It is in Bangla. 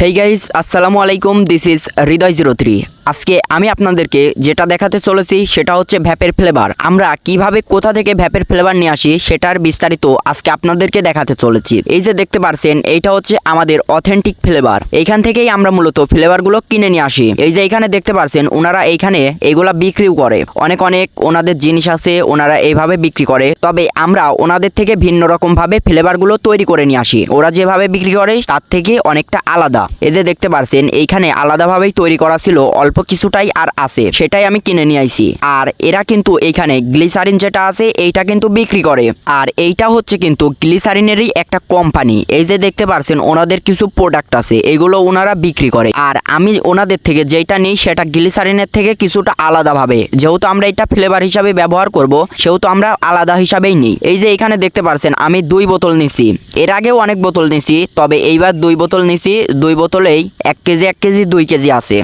হেই গাইস আসসালামু আলাইকুম this is Hridoy zero three আজকে আমি আপনাদেরকে যেটা দেখাতে চলেছি সেটা হচ্ছে ভ্যাপের ফ্লেভার আমরা কীভাবে কোথা থেকে ভ্যাপের ফ্লেভার নিয়ে আসি সেটার বিস্তারিত আজকে আপনাদেরকে দেখাতে চলেছি এই যে দেখতে পারছেন এইটা হচ্ছে আমাদের অথেন্টিক ফ্লেভার এইখান থেকেই আমরা মূলত ফ্লেভারগুলো কিনে নিয়ে আসি এই যে এখানে দেখতে পারছেন ওনারা এইখানে এগুলা বিক্রিও করে অনেক অনেক ওনাদের জিনিস আছে ওনারা এইভাবে বিক্রি করে তবে আমরা ওনাদের থেকে ভিন্ন রকম ভাবে ফ্লেভারগুলো তৈরি করে নিয়ে আসি ওরা যেভাবে বিক্রি করে তার থেকে অনেকটা আলাদা এই যে দেখতে পারছেন, এইখানে আলাদাভাবেই তৈরি করা ছিল অল্প কিছুটাই আর আছে। সেটাই আমি কিনে নিয়ে আইছি। আর এরা কিন্তু এইখানে গ্লিসারিন যেটা আছে, এইটা কিন্তু বিক্রি করে। আর এইটা হচ্ছে কিন্তু গ্লিসারিনেরই একটা কোম্পানি। এই যে দেখতে পারছেন, ওনাদের কিছু প্রোডাক্ট আছে, এগুলো ওনারা বিক্রি করে। আর আমি ওনাদের থেকে যেটা নিই, সেটা গ্লিসারিনের থেকে কিছুটা আলাদাভাবে। যেহেতু আমরা এটা ফ্লেভার হিসাবে ব্যবহার করব, সেহেতু আমরা আলাদা হিসাবেই নিই। এই যে এখানে দেখতে পারছেন, আমি দুই বোতল নিছি। এর আগেও অনেক বোতল নিছি, তবে এইবার দুই বোতল নিছি, দুই বোতলেই এক কেজি এক কেজি দুই কেজি আছে।